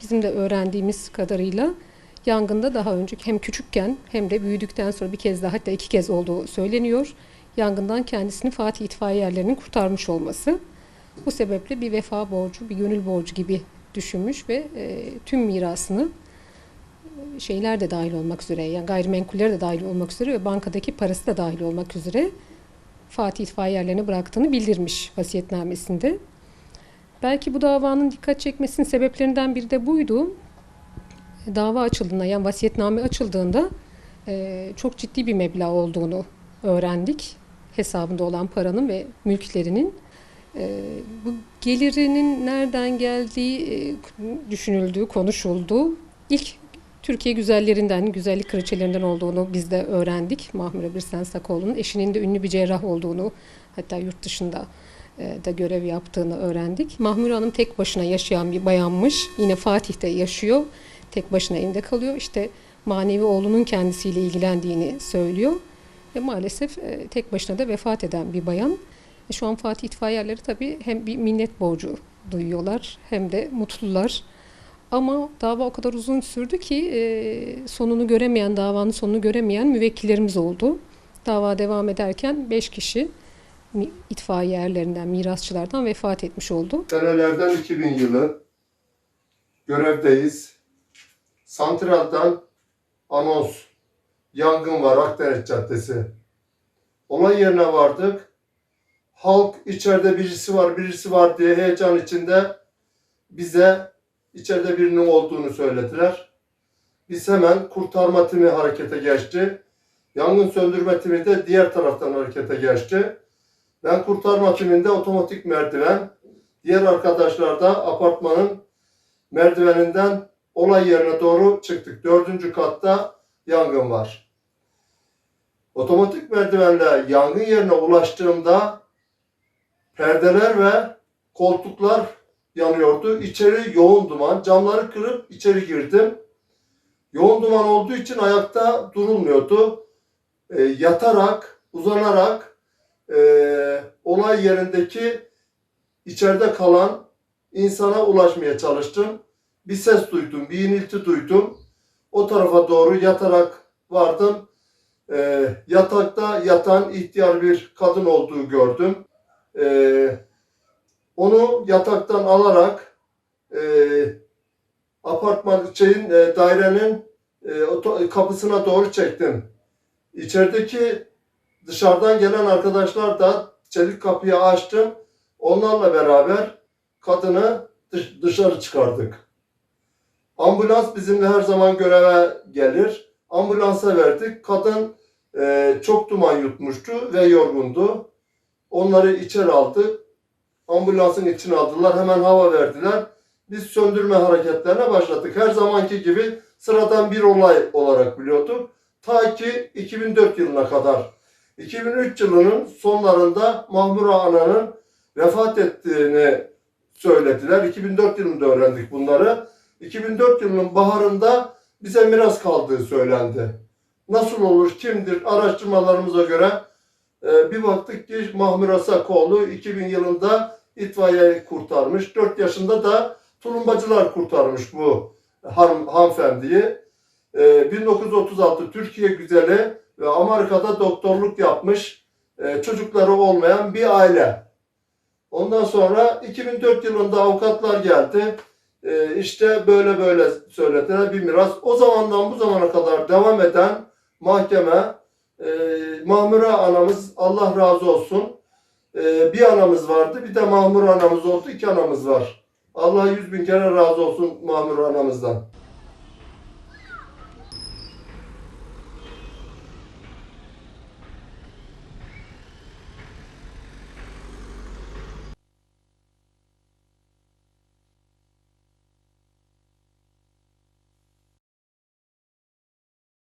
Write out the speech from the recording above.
Bizim de öğrendiğimiz kadarıyla yangında daha önce hem küçükken hem de büyüdükten sonra bir kez daha hatta iki kez olduğu söyleniyor. Yangından kendisini Fatih itfaiyelerinin kurtarmış olması. Bu sebeple bir vefa borcu, bir gönül borcu gibi düşünmüş ve e, tüm mirasını e, şeyler de dahil olmak üzere, yani gayrimenkuller de dahil olmak üzere ve bankadaki parası da dahil olmak üzere Fatih itfaiyelerine bıraktığını bildirmiş vasiyetnamesinde. Belki bu davanın dikkat çekmesinin sebeplerinden biri de buydu. Dava açıldığında, yani vasiyetname açıldığında e, çok ciddi bir meblağ olduğunu öğrendik. Hesabında olan paranın ve mülklerinin. E, bu gelirinin nereden geldiği e, düşünüldüğü, konuşuldu. İlk Türkiye güzellerinden, güzellik kraliçelerinden olduğunu biz de öğrendik. Mahmure Birsen Sakoğlu'nun eşinin de ünlü bir cerrah olduğunu, hatta yurt dışında e, da görev yaptığını öğrendik. Mahmure Hanım tek başına yaşayan bir bayanmış. Yine Fatih'te yaşıyor. Tek başına evinde kalıyor. İşte manevi oğlunun kendisiyle ilgilendiğini söylüyor. Ve maalesef e, tek başına da vefat eden bir bayan. E, Şu an Fatih itfaiyeleri tabii hem bir minnet borcu duyuyorlar hem de mutlular. Ama dava o kadar uzun sürdü ki e, sonunu göremeyen, davanın sonunu göremeyen müvekkillerimiz oldu. Dava devam ederken 5 kişi itfaiye erlerinden, mirasçılardan vefat etmiş oldu. Senelerden 2000 yılı görevdeyiz. Santral'dan anons. Yangın var Akdeniz Caddesi. Olay yerine vardık. Halk içeride birisi var, birisi var diye heyecan içinde bize içeride birinin olduğunu söylediler. Biz hemen kurtarma timi harekete geçti. Yangın söndürme timi de diğer taraftan harekete geçti. Ben kurtarma timinde otomatik merdiven, Diğer arkadaşlar da apartmanın merdiveninden olay yerine doğru çıktık. Dördüncü katta yangın var. Otomatik merdivenle yangın yerine ulaştığımda perdeler ve koltuklar yanıyordu. İçeri yoğun duman. Camları kırıp içeri girdim. Yoğun duman olduğu için ayakta durulmuyordu. E, yatarak, uzanarak e, olay yerindeki içeride kalan insana ulaşmaya çalıştım. Bir ses duydum, bir inilti duydum. O tarafa doğru yatarak vardım. Ee, yatakta yatan ihtiyar bir kadın olduğu gördüm. Ee, onu yataktan alarak e, apartman şeyin e, dairenin e, kapısına doğru çektim. İçerideki dışarıdan gelen arkadaşlar da çelik kapıyı açtım. Onlarla beraber kadını dış- dışarı çıkardık. Ambulans bizimle her zaman göreve gelir. Ambulansa verdik. Kadın e, çok duman yutmuştu ve yorgundu. Onları içeri aldık. Ambulansın içine aldılar. Hemen hava verdiler. Biz söndürme hareketlerine başladık. Her zamanki gibi sıradan bir olay olarak biliyorduk. Ta ki 2004 yılına kadar. 2003 yılının sonlarında Mahmura Ana'nın vefat ettiğini söylediler. 2004 yılında öğrendik bunları. 2004 yılının baharında bize miras kaldığı söylendi. Nasıl olur, kimdir araştırmalarımıza göre e, bir baktık ki Mahmur Sakoğlu 2000 yılında itfaiye kurtarmış. 4 yaşında da tulumbacılar kurtarmış bu han, hanımefendiyi. E, 1936 Türkiye güzeli Amerika'da doktorluk yapmış e, çocukları olmayan bir aile. Ondan sonra 2004 yılında avukatlar geldi. Ee, işte böyle böyle söylediler bir miras. O zamandan bu zamana kadar devam eden mahkeme e, Mahmure anamız Allah razı olsun. E, bir anamız vardı bir de Mahmure anamız oldu. iki anamız var. Allah yüz bin kere razı olsun Mahmure anamızdan.